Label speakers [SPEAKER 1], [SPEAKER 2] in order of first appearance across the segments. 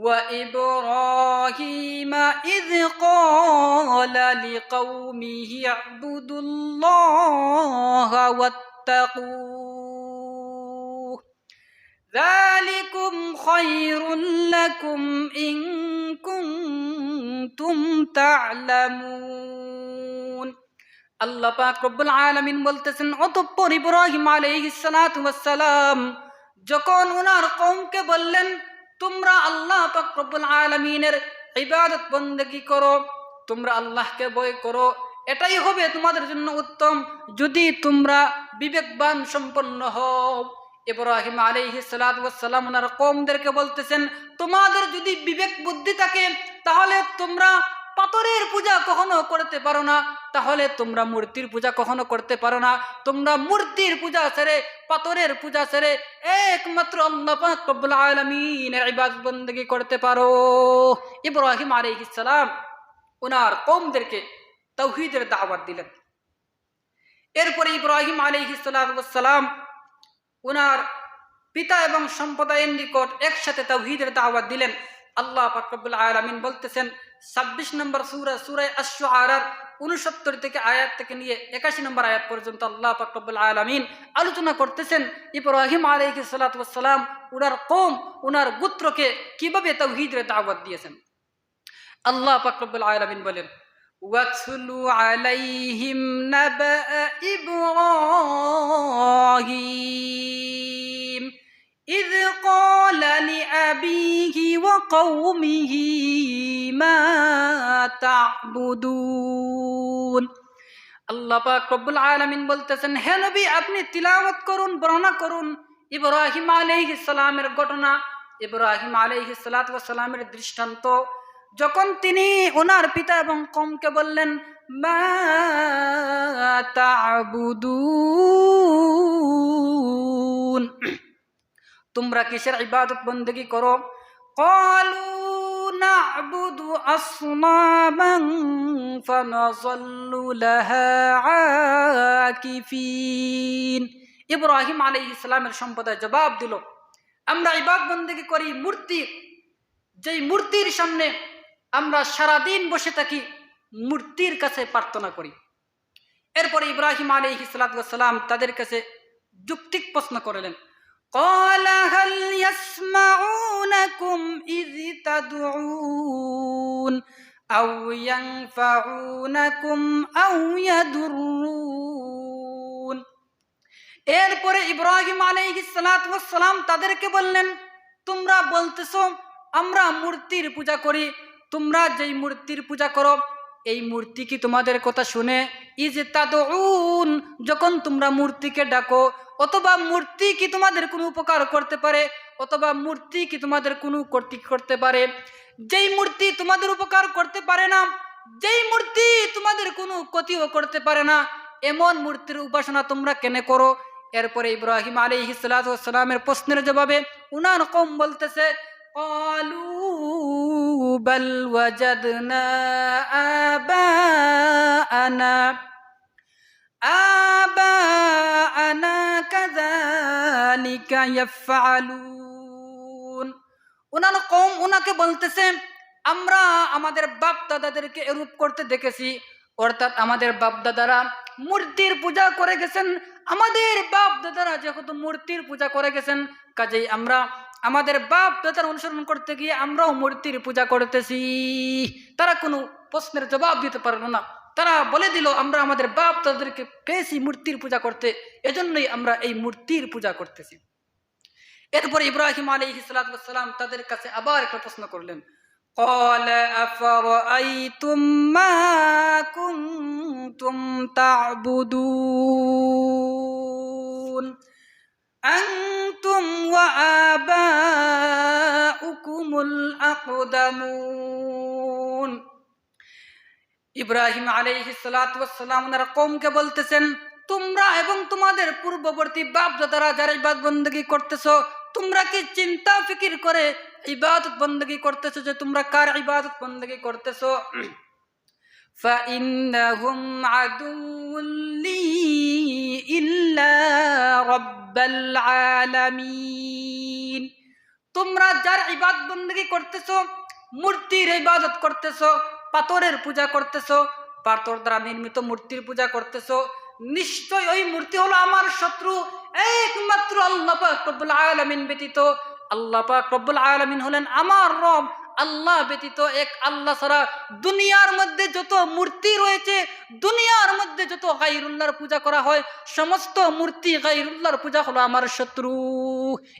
[SPEAKER 1] وإبراهيم إذ قال لقومه اعبدوا الله واتقوه ذلكم خير لكم إن كنتم تعلمون আল্লাহ পাক রব্বুল আলামিন বলতেছেন অতঃপর ইব্রাহিম আলাইহিস সালাতু ওয়াস সালাম যখন ওনার কওমকে বললেন তোমরা আল্লাহ পাকবুল আলমিনের ইবাদত বন্দেগি করো, তোমরা আল্লাহকে বই করো, এটাই হবে তোমাদের জন্য উত্তম। যদি তোমরা বিবেকবান সম্পন্ন হও, ইব্রাহিম আলাইহি সালাম ওনার কমদেরকে বলতেছেন, তোমাদের যদি বিবেক বুদ্ধি থাকে, তাহলে তোমরা পাথরের পূজা কখনো করতে পারো না, তাহলে তোমরা মূর্তির পূজা কখনো করতে পারো না। তোমরা মূর্তির পূজা সেরে, পাথরের পূজা সেরে একমাত্র বন্দী করতে পারো। ইব্রাহিম আলী ইসালাম ওনার কৌমদেরকে তৌহিদের দাওয়াত দিলেন। এরপরে ইব্রাহিম আলী ইসালাম ওনার পিতা এবং সম্প্রদায়ের নিকট একসাথে তৌহিদের দাওয়াত দিলেন। আল্লাহ পাক রব্বুল আলামিন বলতেছেন ছাব্বিশ নম্বর সুরা সুরায় আশু আরার উনসত্তর থেকে আয়াত থেকে নিয়ে একাশি নম্বর আয়াত পর্যন্ত আল্লাহ পাক রব্বুল আলামিন আলোচনা করতেছেন ইব্রাহিম আলাইহিস সালাম উনার কম উনার গোত্রকে কিভাবে তাওহীদের দাওয়াত দিয়েছেন আল্লাহ পাক রব্বুল আলামিন বলেন واتل عليهم نبأ إبراهيم إذ قال لأبيه وقومه ما تعبدون আল্লাহ পাক রব্বুল আলামিন বলতেছেন হে নবী আপনি তিলাওয়াত করুন বর্ণনা করুন ইব্রাহিম আলাইহিস সালামের ঘটনা ইব্রাহিম আলাইহিস সালাতু ওয়াস সালামের দৃষ্টান্ত যখন তিনি ওনার পিতা এবং কমকে বললেন মা তা'বুদুন তোমরা কিসের ইবাদত বন্দেগী করো قالوا نعبد أصناما فنظل لها عاكفين ইব্রাহিম আলাইহিস সালামের সম্প্রদায় জবাব দিল আমরা ইবাদ বন্দেগী করি মূর্তি যেই মূর্তির সামনে আমরা সারাদিন বসে থাকি মূর্তির কাছে প্রার্থনা করি এরপরে ইব্রাহিম আলী সালাম তাদের কাছে যুক্তিক প্রশ্ন করলেন قال هل يسمعونكم إذ تدعون أو ينفعونكم أو يضرون এরপরে ইব্রাহিম আলাইহিস সালাম তাদেরকে বললেন তোমরা বলতেছো আমরা মূর্তির পূজা করি তোমরা যেই মূর্তির পূজা করো এই মূর্তি কি তোমাদের কথা শুনে ইজ তাদউন যখন তোমরা মূর্তিকে ডাকো অথবা মূর্তি কি তোমাদের কোনো উপকার করতে পারে অথবা মূর্তি কি তোমাদের কোনো ক্ষতি করতে পারে যেই মূর্তি তোমাদের উপকার করতে পারে না যেই মূর্তি তোমাদের কোনো ক্ষতিও করতে পারে না এমন মূর্তির উপাসনা তোমরা কেনে করো এরপরে ইব্রাহিম আলী সালামের প্রশ্নের জবাবে উনার কম বলতেছে قالوا بل وجدنا آباءنا আবাআনা কাযালিকা ইয়াফআলুন ওনার কম ওনাকে বলতেছে, আমরা আমাদের বাপ দাদাদেরকে এরূপ করতে দেখেছি। অর্থাৎ আমাদের বাপ দাদারা মূর্তির পূজা করে গেছেন। আমাদের বাপ দাদারা যেহেতু মূর্তির পূজা করে গেছেন, কাজেই আমরা আমাদের বাপ দাদার অনুসরণ করতে গিয়ে আমরাও মূর্তির পূজা করতেছি। তারা কোনো প্রশ্নের জবাব দিতে পারল না। তারা বলে দিল আমরা আমাদের বাপ দাদাদেরকে পেয়েছি মূর্তির পূজা করতে এজন্যই আমরা এই মূর্তির পূজা করতেছি এরপর ইব্রাহিম আলী সালাম তাদের কাছে আবার একটা প্রশ্ন করলেন قال أفرأيتم ما كنتم تعبدون أنتم وآباؤكم الأقدمون ইব্রাহিম আলাইহিস সালাতু ওয়াস সালাম ওনার কওমকে বলতেছেন তোমরা এবং তোমাদের পূর্ববর্তী বাপ দাদারা যারা ইবাদত বন্দী করতেছো তোমরা কি চিন্তা ফিকির করে ইবাদত বন্দী করতেছো যে তোমরা কার ইবাদত বন্দী করতেছো فإنهم عدو لي إلا رب العالمين তোমরা যার ইবাদ বন্দী করতেছো মূর্তির ইবাদত করতেছো পাথরের পূজা করতেছো, পাথর দ্বারা নির্মিত মূর্তির পূজা করতেছো। নিশ্চয় ওই মূর্তি হলো আমার শত্রু, একমাত্র আল্লাহ রব্বুল আলামিন ব্যতীত। আল্লাহ পাক আলামিন হলেন আমার রব, আল্লাহ ব্যতীত এক আল্লাহ ছাড়া দুনিয়ার মধ্যে যত মূর্তি রয়েছে, দুনিয়ার মধ্যে যত গাইরুল্লাহর পূজা করা হয়, সমস্ত মূর্তি গাইরুল্লাহর পূজা হলো আমার শত্রু।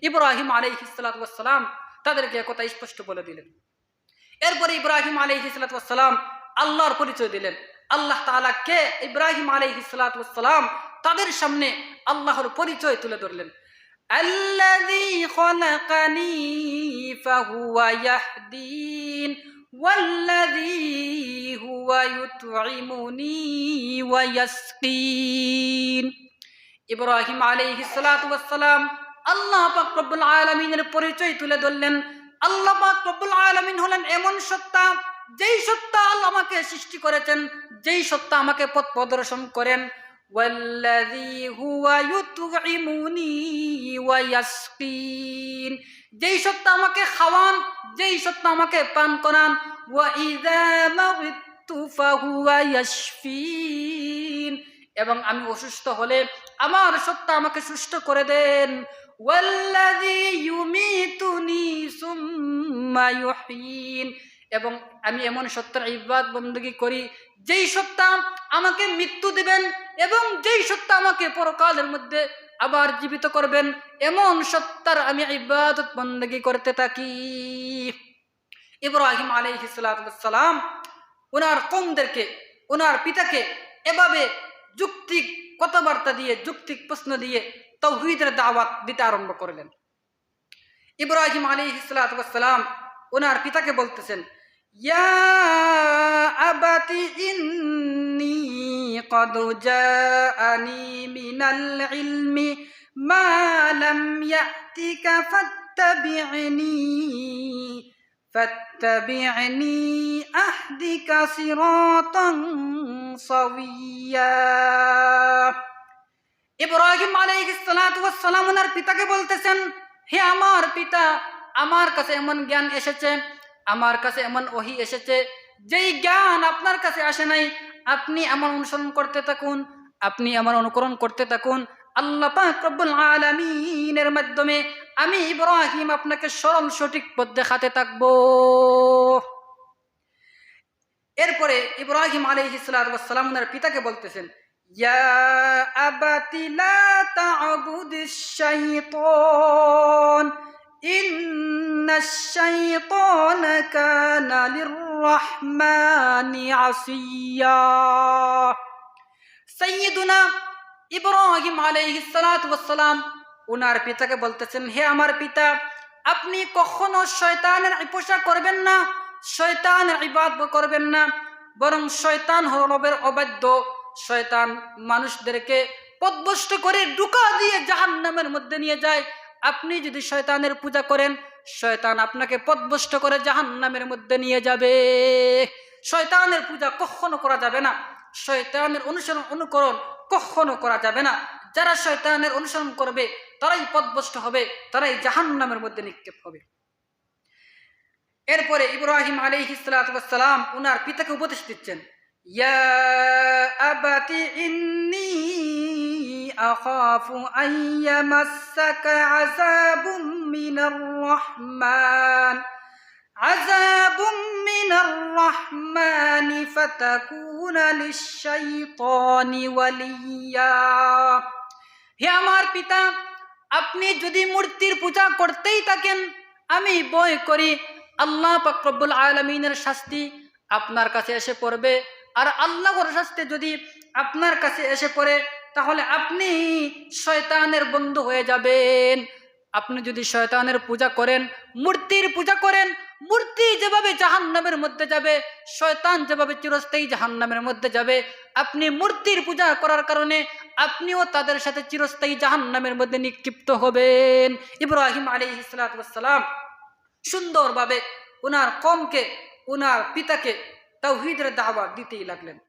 [SPEAKER 1] ইব্রাহিম আলাইহিসালাম তাদেরকে কথা স্পষ্ট বলে দিলেন। এরপরে ইব্রাহিম আলাইহিসালাম আল্লাহর পরিচয় দিলেন আল্লাহ তাআলা কে ইব্রাহিম আলাইহিসালাম তাদের সামনে আল্লাহর পরিচয় তুলে ধরলেন الذي خلقني فهو يهدين والذي هو يطعمني ويسقين ইব্রাহিম আলাইহিস সালাতু ওয়াস সালাম আল্লাহ পাক রব্বুল আলামিনের পরিচয় তুলে ধরলেন আল্লাহ রব্বুল আলমিন হলেন এমন সত্তা, যেই সত্তা আল্লাহ আমাকে সৃষ্টি করেছেন, যেই সত্তা আমাকে পথ প্রদর্শন করেন। যেই সত্তা আমাকে খাওয়ান, যেই সত্তা আমাকে পান করান। এবং আমি অসুস্থ হলে আমার সত্তা আমাকে সুস্থ করে দেন। ওয়াল্লাযী মা এবং আমি এমন সত্তার ইবাদ বন্দুকি করি, যেই সত্তা আমাকে মৃত্যু দিবেন এবং যেই সত্তা আমাকে পরকালের মধ্যে আবার জীবিত করবেন, এমন সত্তার আমি ইবাদত বন্দী করতে থাকি। ইব্রাহিম আলাইহিসালাম ওনার কমদেরকে ওনার পিতাকে এভাবে যুক্তিক কথাবার্তা দিয়ে, যুক্তিক প্রশ্ন দিয়ে তৌহিদের দাওয়াত দিতে আরম্ভ করলেন। ইব্রাহিম আলী ইসলাতাম ওনার পিতাকে বলতেছেন يا أبت إني قد جاءني من العلم ما لم يأتك فاتبعني فاتبعني أهدك صراطا سويا ইব্রাহিম আলাইহিসসালাম ওনার পিতাকে বলতেছেন হে আমার পিতা আমার কাছে এমন জ্ঞান এসেছে, আমার কাছে এমন ওহি এসেছে, যেই জ্ঞান আপনার কাছে আসে নাই, আপনি আমার অনুসরণ করতে থাকুন, আপনি আমার অনুকরণ করতে থাকুন। আল্লাহ পাক মাধ্যমে আমি ইব্রাহিম আপনাকে সরল সঠিক পথ দেখাতে থাকব। এরপরে ইব্রাহিম আলাইহিসসালাম ওনার পিতাকে বলতেছেন, ইয়া আবাতি إن الشيطان كان للرحمن عصيا سيدنا ইব্রাহিম আলাইহিস সালাতু ওয়াস সালাম ওনার পিতাকে বলতেছেন হে আমার পিতা আপনি কখনো শয়তানের পোষা করবেন না শয়তানের ইবাদত করবেন না বরং শয়তান হল রবের অবাধ্য শয়তান মানুষদেরকে পদভষ্ট করে ডুকা দিয়ে জাহান্নামের মধ্যে নিয়ে যায় আপনি যদি শয়তানের পূজা করেন, শয়তান আপনাকে পদভষ্ট করে জাহান্নামের মধ্যে নিয়ে যাবে। শয়তানের পূজা কখনো করা যাবে না। শয়তানের অনুসরণ, অনুকরণ কখনো করা যাবে না। যারা শয়তানের অনুসরণ করবে, তারাই পদভষ্ট হবে, তারাই জাহান্নামের মধ্যে নিক্ষেপ হবে। এরপরে ইব্রাহিম আলাইহিসসালাম উনার পিতাকে উপদেশ দিচ্ছেন, ইয়া আবাতি ইন্নী أخاف أن يمسك عذاب من الرحمن عذاب من الرحمن فتكون للشيطان وليا হে আমার পিতা আপনি যদি মূর্তির পূজা করতেই থাকেন আমি বই করি আল্লাহ পাকরব্বুল আলমিনের শাস্তি আপনার কাছে এসে পড়বে আর আল্লাহর শাস্তি যদি আপনার কাছে এসে পড়ে তাহলে আপনি শয়তানের বন্ধু হয়ে যাবেন। আপনি যদি শয়তানের পূজা করেন, মূর্তির পূজা করেন, মূর্তি যেভাবে জাহান্নামের মধ্যে যাবে, শয়তান যেভাবে চিরস্থায়ী জাহান্নামের মধ্যে যাবে, আপনি মূর্তির পূজা করার কারণে আপনিও তাদের সাথে চিরস্থায়ী জাহান্নামের মধ্যে নিক্ষিপ্ত হবেন। ইব্রাহিম আলী ইসলাতাম সুন্দরভাবে ওনার কমকে ওনার পিতাকে তাওহিদের দাওয়া দিতেই লাগলেন।